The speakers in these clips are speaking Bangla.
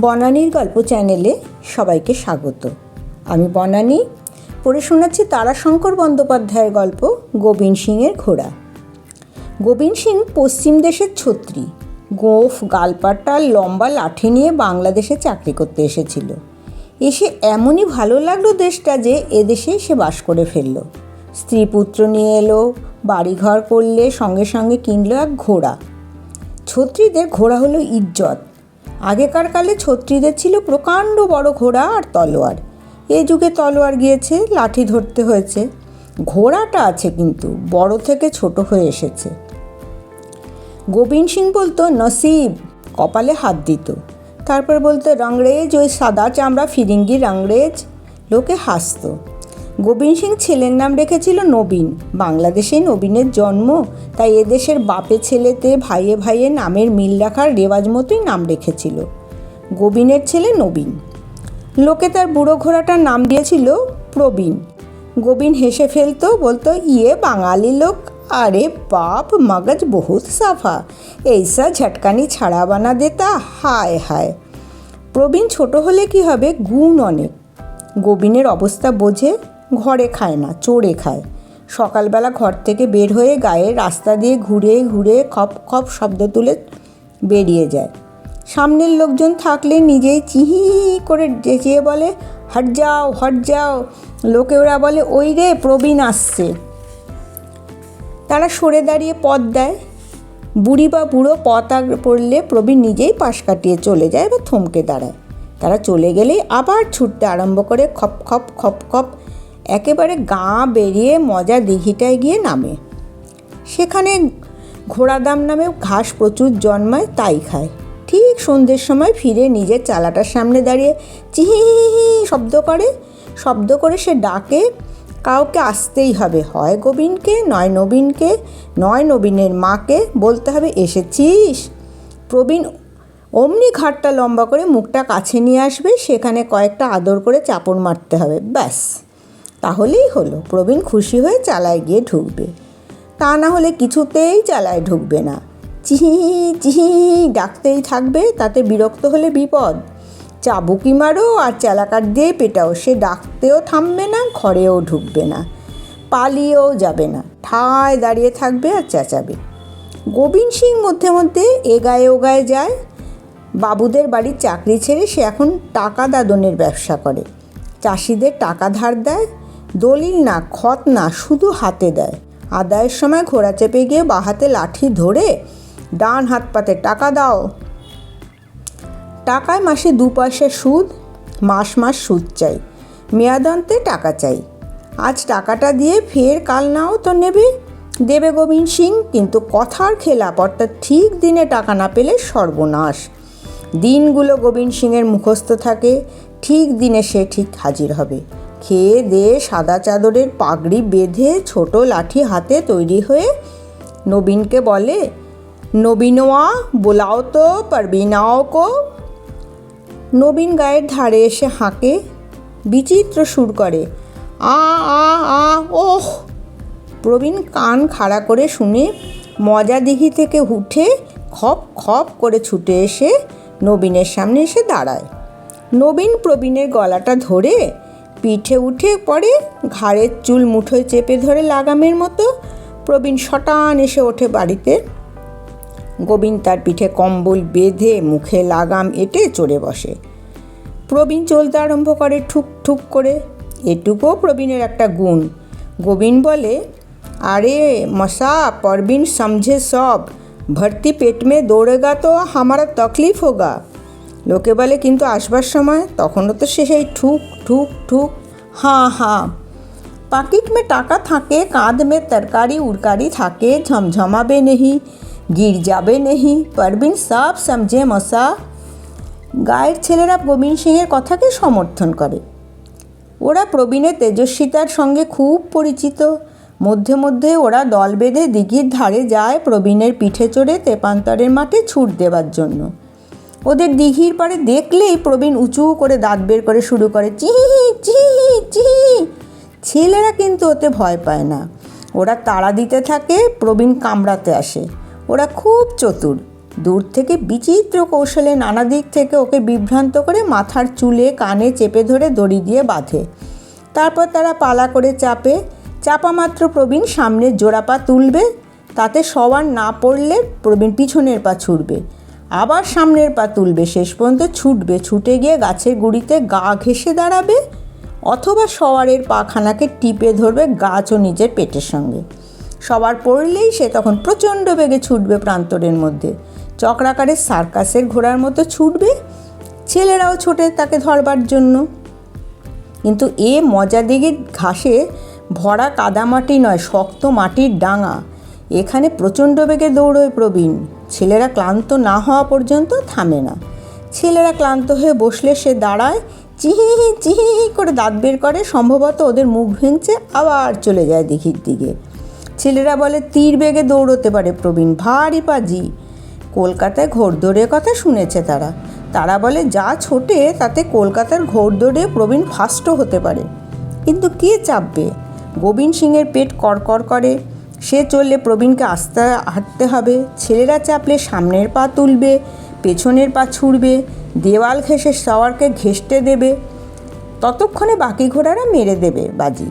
বনানীর গল্প চ্যানেলে সবাইকে স্বাগত। আমি বনানী, পড়ে শোনাচ্ছি তারাশঙ্কর বন্দ্যোপাধ্যায়ের গল্প গোবিন্দ সিংয়ের ঘোড়া। গোবিন্দ সিং পশ্চিম দেশের ছত্রী। গোফ, গালপাটা, লম্বা লাঠি নিয়ে বাংলাদেশে চাকরি করতে এসেছিল। এসে এমনই ভালো লাগল দেশটা যে এদেশেই সে বাস করে ফেলল। স্ত্রী পুত্র নিয়ে এলো, বাড়িঘর করলে সঙ্গে সঙ্গে কিনলো এক ঘোড়া। ছত্রীদের ঘোড়া হলো ইজ্জত। আগেকার কালে ছত্রীদের ছিল প্রকাণ্ড বড় ঘোড়া আর তলোয়ার। এ যুগে তলোয়ার গিয়েছে, লাঠি ধরতে হয়েছে। ঘোড়াটা আছে কিন্তু, বড় থেকে ছোট হয়ে এসেছে। গোবিন্দ সিং বলতো, নসিব, কপালে হাত দিত। তারপর বলতো, রংরেজ, ওই সাদা চামড়া ফিরিঙ্গি রংরেজ। লোকে হাসতো। গোবিন্দ সিং ছেলের নাম রেখেছিল নবীন। বাংলাদেশেই নবীনের জন্ম, তাই এদেশের বাপে ছেলেতে ভাইয়ে ভাইয়ে নামের মিল রাখার রেওয়াজ মতোই নাম রেখেছিল। গোবিনের ছেলে নবীন। লোকে তার বুড়ো ঘোড়াটার নাম দিয়েছিল প্রবীণ। গোবিন হেসে ফেলতো, বলতো ইয়ে বাঙালি লোক, আরে বাপ, মগজ বহুত সাফা, এইসা ঝটকানি ছাড়া বানা দেতা, হায় হায়। প্রবীণ ছোট হলে কি হবে? গুণ অনেক। গোবিনের অবস্থা বোঝে ঘরে খায় না, চড়ে খায়। সকালবেলা ঘর থেকে বের হয়ে গায়ে রাস্তা দিয়ে ঘুরে ঘুরে খপ খপ শব্দ তুলে বেরিয়ে যায়। সামনের লোকজন থাকলে নিজেই চিহি করে চেঁচিয়ে বলে, হট যাও হট যাও। লোকে ওরা বলে, ওই রে, প্রবীণ আসছে। তারা সরে দাঁড়িয়ে পথ দেয়। বুড়ি বা বুড়ো পথ পড়লে প্রবীণ নিজেই পাশ কাটিয়ে চলে যায় বা থমকে দাঁড়ায়। তারা চলে গেলেই আবার ছুটতে আরম্ভ করে খপ খপ খপ খপ একেবারে গা বেরিয়ে মজা দিঘিটায় গিয়ে নামে। সেখানে ঘোড়াদাম নামে ঘাস প্রচুর জন্মায়, তাই খায়। ঠিক সন্ধ্যের সময় ফিরে নিজের চালাটার সামনে দাঁড়িয়ে চিহি শব্দ করে। শব্দ করে সে ডাকে, কাউকে আসতেই হবে। হয় গোবিনকে নয় নবীনকে, নয় নবীনের মাকে, বলতে হবে, এসেছিস? প্রবীণ অমনি ঘাটটা লম্বা করে মুখটা কাছে নিয়ে আসবে। সেখানে কয়েকটা আদর করে চাপড় মারতে হবে। ব্যাস। তাহলেই হলো, প্রবীণ খুশি হয়ে চালায় গিয়ে ঢুকবে। তা না হলে কিছুতেই চালায় ঢুকবে না। চিহি চিহি ডাকতেই থাকবে, তাতে বিরক্ত হলে বিপদ। চাবুকি মারো আর চালাকার দিয়ে পেটাও, সে ডাকতেও থামবে না, ঘরেও ঢুকবে না। পালিয়েও যাবে না, ঠায় দাঁড়িয়ে থাকবে আর চেঁচাবে। গোবিন্দ সিং মধ্যে মধ্যে এগায়ে ওগায়ে যায়। বাবুদের বাড়ির চাকরি ছেড়ে সে এখন টাকা দাদনের ব্যবসা করে। চাষিদের টাকা ধার দেয় দলিল না, খত না, শুধু হাতে দেয়। আদায়ের সময় ঘোড়া চেপে গিয়ে বাহাতে লাঠি ধরে ডান হাত পাতে টাকা দাও। টাকায় মাসে দু পয়সা সুদ, মাস মাস সুদ চাই। মেয়াদন্তে টাকা চাই। আজ টাকাটা দিয়ে ফের কাল নাও তো নেবে। দেবে গোবিন্দ সিং, কিন্তু কথার খেলাপ অর্থাৎ ঠিক দিনে টাকা না পেলে সর্বনাশ। দিনগুলো গোবিন্দ সিংয়ের মুখস্থ থাকে, ঠিক দিনে সে ঠিক হাজির হবে। খেয়ে দে সাদা চাদরের পাগড়ি বেঁধে ছোট লাঠি হাতে তৈরি হয়ে নবীনকে বলে, নবীনওয়া, বোলাও তো, পারবিনাও কো। নবীন গায়ের ধারে এসে হাঁকে, বিচিত্র সুর করে, আ আ আ, ওহ! প্রবীণ কান খাড়া করে শুনে মজা দিঘি থেকে উঠে খপ খপ করে ছুটে এসে নবীনের সামনে এসে দাঁড়ায়। নবীন প্রবীণের গলাটা ধরে পিঠে উঠে পড়ে ঘাড়ের চুল মুঠোয় চেপে ধরে লাগামের মতো প্রবীণ শটান এসে ওঠে বাড়িতে। গোবিন্দ তার পিঠে কম্বল বেঁধে মুখে লাগাম এটে চড়ে বসে। প্রবীণ চলতে আরম্ভ করে ঠুক ঠুক করে। এটুকুও প্রবীণের একটা গুণ। গোবিন বলে, আরে মশা, পরবিন, সমঝে সব। ভর্তি পেট মে দৌড়েগা তো, হামারা তকলিফ হোগা। লোকে বলে, কিন্তু আসবার সময়? তখনও তো সে সেই ঠুক ঠুক ঠুক। হাঁ হাঁ। পাকিট মে টাকা থাকে, কাঁধ মে তরকারি উড়কারি থাকে, ঝমঝমাবে নেহি, গির যাবে নেহি, পারবিন সব সমঝে মশা। গায়ের ছেলেরা গোবিন্দ সিংয়ের কথাকে সমর্থন করে। ওরা প্রবীণের তেজস্বিতার সঙ্গে খুব পরিচিত। মধ্যে মধ্যে ওরা দল বেঁধে দিঘির ধারে যায় প্রবীণের পিঠে চড়ে তেপান্তরের মাঠে ছুট দেওয়ার জন্য। ওদের দিঘির পাড়ে দেখলেই প্রবীণ উঁচু করে দাঁত বের করে শুরু করে চিহি চিহি চিহি ছেলেরা কিন্তু ওতে ভয় পায় না। ওরা তাড়া দিতে থাকে, প্রবীণ কামড়াতে আসে। ওরা খুব চতুর। দূর থেকে বিচিত্র কৌশলে নানা দিক থেকে ওকে বিভ্রান্ত করে মাথার চুলে কানে চেপে ধরে দড়ি দিয়ে বাঁধে। তারপর তারা পালা করে চাপে। চাপা মাত্র প্রবীণ সামনের জোড়া পা তুলবে। তাতে সবার না পড়লে প্রবীণ পিছনের পা ছুটবে আবার সামনের পা তুলবে, শেষ পর্যন্ত ছুটবে। ছুটে গিয়ে গাছের গুঁড়িতে গা ঘেঁষে দাঁড়াবে অথবা সওয়ারের পাখানাকে টিপে ধরবে গাছ ও নিজের পেটের সঙ্গে। সবার পড়লেই সে তখন প্রচণ্ড বেগে ছুটবে প্রান্তরের মধ্যে। চক্রাকারের সার্কাসের ঘোড়ার মতো ছুটবে। ছেলেরাও ছোটে তাকে ধরবার জন্য। কিন্তু এ মজা দিঘির ঘাসে ভরা কাদামাটি নয়, শক্ত মাটির ডাঙা। এখানে প্রচণ্ড বেগে দৌড়োয় প্রবীণ। ছেলেরা ক্লান্ত না হওয়া পর্যন্ত থামে না। ছেলেরা ক্লান্ত হয়ে বসলে সে দাঁড়ায়, চিহি চিহি করে দাঁত বের করে, সম্ভবত ওদের মুখ ভেঙছে আবার চলে যায় দিঘির দিকে। ছেলেরা বলে, তীর বেগে দৌড়তে পারে প্রবীণ, ভারী পাজি। কলকাতায় ঘোড়দৌড়ের কথা শুনেছে তারা। তারা বলে, যা ছোটে, তাতে কলকাতার ঘোড়দৌড়ে প্রবীণ ফাস্টও হতে পারে। কিন্তু কে চাপবে? গোবিন্দ সিংয়ের পেট কড়কড় করে। সে চললে প্রবীণকে আস্তে হাঁটতে হবে। ছেলেরা চাপলে সামনের পা তুলবে, পেছনের পা ছুঁড়বে, দেওয়াল ঘেঁষে সওয়ারকে ঘেঁষতে দেবে। ততক্ষণে বাকি ঘোড়ারা মেরে দেবে বাজি।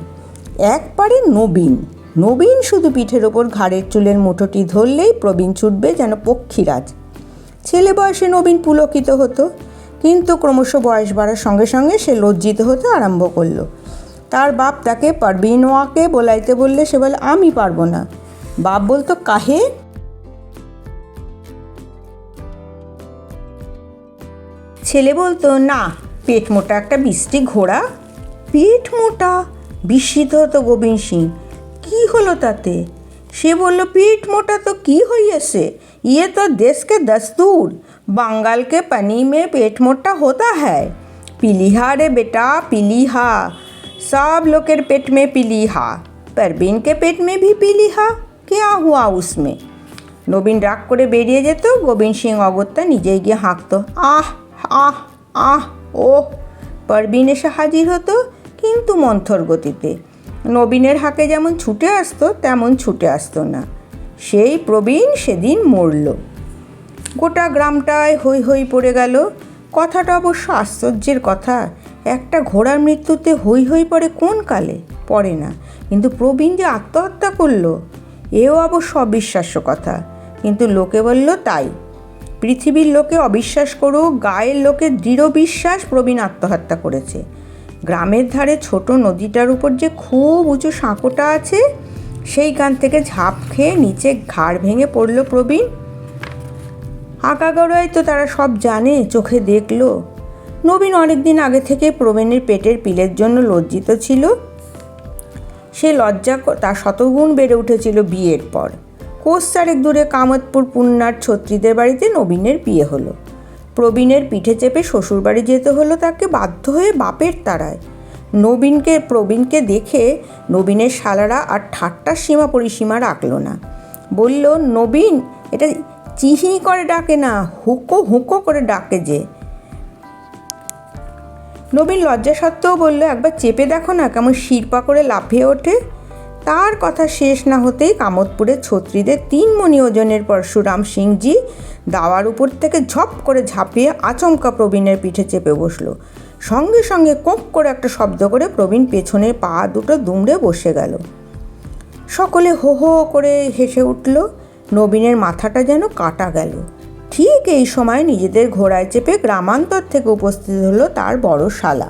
একবারে নবীন। নবীন শুধু পিঠের ওপর ঘাড়ের চুলের মুঠোটি ধরলেই প্রবীণ ছুটবে যেন পক্ষীরাজ। ছেলে বয়সে নবীন পুলকিত হতো, কিন্তু ক্রমশ বয়স বাড়ার সঙ্গে সঙ্গে সে লজ্জিত হতে আরম্ভ করল। তার বাপ তাকে পারবিনোয়াকে বলাইতে বললে সে বলে, আমি পারব না। বাপ বলতো, কাহে? ছেলে বলতো, না, পেট মোটা একটা বৃষ্টি ঘোড়া। পেট মোটা? বিস্মিত হতো গোবিন্দ সিং। কি হলো তাতে? সে বলল পিঠ মোটা তো কি হইয়াছে? ইয়ে তো দেশকে দস্তুর। বাঙ্গালকে পানি মে পেট মোটা হতা হ্যায়। পিলিহা রে বেটা, পিলিহা। पिलिहा सब लोगेर पेट में पिलिहा परवीन के पेट में भी पिलिहा क्या हुआ उसमें নবীন রাগ করে বেরিয়ে যেত গোবিন্দ সিং অগত্যা নিজেই গিয়ে হাঁকতো আহ আহ আহ ওহ পারবিন এসে হাজির হতো কিন্তু মন্থর গতিতে নবীনের হাঁকে যেমন ছুটে আসতো তেমন ছুটে আসতো না সেই প্রবীণ সেদিন মরল গোটা গ্রামটায় হই হই পড়ে গেল কথাটা অবশ্য আশ্চর্যের কথা একটা ঘোড়ার মৃত্যুতে হই হই পড়ে কোন কালে? পড়ে না। কিন্তু প্রবীণ যে আত্মহত্যা করল, এও অবশ্য অবিশ্বাস্য কথা। কিন্তু লোকে বলল, তাই। পৃথিবীর লোকে অবিশ্বাস করুক, গায়ের লোকে দৃঢ় বিশ্বাস প্রবীণ আত্মহত্যা করেছে। গ্রামের ধারে ছোট নদীটার উপর যে খুব উঁচু সাঁকোটা আছে, সেইখান থেকে ঝাঁপ খেয়ে নিচে ঘাড় ভেঙে পড়ল প্রবীণ। আঁকাগড়াই তো তারা সব জানে, চোখে দেখল। নবীন অনেকদিন আগে থেকে প্রবীণের পেটের পিলের জন্য লজ্জিত ছিল। সে লজ্জা তার শতগুণ বেড়ে উঠেছিল বিয়ের পর। কোষ চারেক দূরে কামতপুর পুন্নার ছত্রীদের বাড়িতে নবীনের বিয়ে হলো। প্রবীণের পিঠে চেপে শ্বশুরবাড়ি যেতে হলো তাকে বাধ্য হয়ে বাপের তারায়। নবীনকে, প্রবীণকে দেখে নবীনের শালারা আর ঠাট্টার সীমা পরিসীমা রাখল না। বলল, নবীন, এটা চিহি করে ডাকে না, হুকো হুকো করে ডাকে যে। নবীন লজ্জা সত্ত্বেও বলল, একবার চেপে দেখো না কেমন শিরপা করে লাফিয়ে ওঠে। তার কথা শেষ না হতেই কামতপুরের ছত্রীদের তিন মণি ওজনের পরশুরাম সিংজি দাওয়ার উপর থেকে ঝপ করে ঝাঁপিয়ে আচমকা প্রবীণের পিঠে চেপে বসল। সঙ্গে সঙ্গে কোঁক করে একটা শব্দ করে প্রবীণ পেছনে পা দুটো দুমড়ে বসে গেল। সকলে হো হো করে হেসে উঠল। নবীনের মাথাটা যেন কাটা গেল। ঠিক এই সময় নিজেদের ঘোড়ায় চেপে গ্রামান্তর থেকে উপস্থিত হলো তার বড় শালা।